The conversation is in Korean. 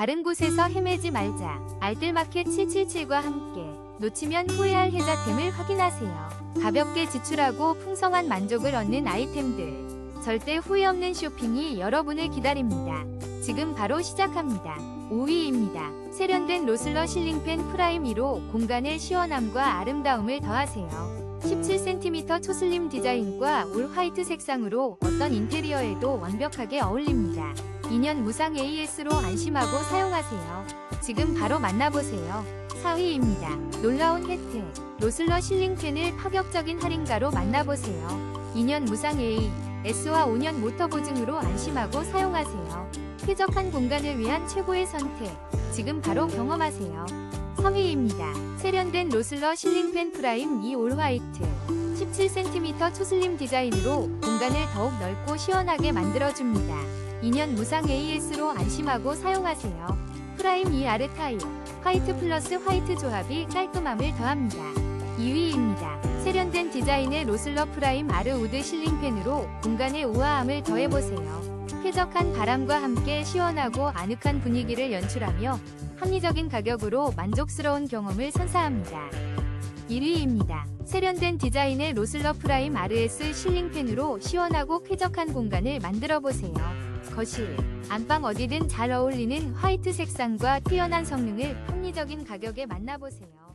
다른 곳에서 헤매지 말자. 알뜰마켓 777과 함께 놓치면 후회할 혜자템을 확인하세요. 가볍게 지출하고 풍성한 만족을 얻는 아이템들. 절대 후회 없는 쇼핑이 여러분을 기다립니다. 지금 바로 시작합니다. 5위입니다. 세련된 로슬러 실링팬 프라임 2로 공간의 시원함과 아름다움을 더하세요. 17cm 초슬림 디자인과 올 화이트 색상으로 어떤 인테리어에도 완벽하게 어울립니다. 2년 무상 AS로 안심하고 사용하세요. 지금 바로 만나보세요. 4위입니다. 놀라운 혜택. 로슬러 실링팬을 파격적인 할인가로 만나보세요. 2년 무상 A, S와 5년 모터 보증으로 안심하고 사용하세요. 쾌적한 공간을 위한 최고의 선택. 지금 바로 경험하세요. 3위입니다. 세련된 로슬러 실링팬 프라임 2 올 화이트. 17cm 초슬림 디자인으로 공간을 더욱 넓고 시원하게 만들어줍니다. 2년 무상 AS로 안심하고 사용하세요. 프라임 2 아르 타입. 화이트 플러스 화이트 조합이 깔끔함을 더합니다. 2위입니다. 세련된 디자인의 로슬러 프라임 아르 우드 실링팬으로 공간의 우아함을 더해보세요. 쾌적한 바람과 함께 시원하고 아늑한 분위기를 연출하며 합리적인 가격으로 만족스러운 경험을 선사합니다. 1위입니다. 세련된 디자인의 로슬러 프라임 RS 실링팬으로 시원하고 쾌적한 공간을 만들어보세요. 거실, 안방 어디든 잘 어울리는 화이트 색상과 뛰어난 성능을 합리적인 가격에 만나보세요.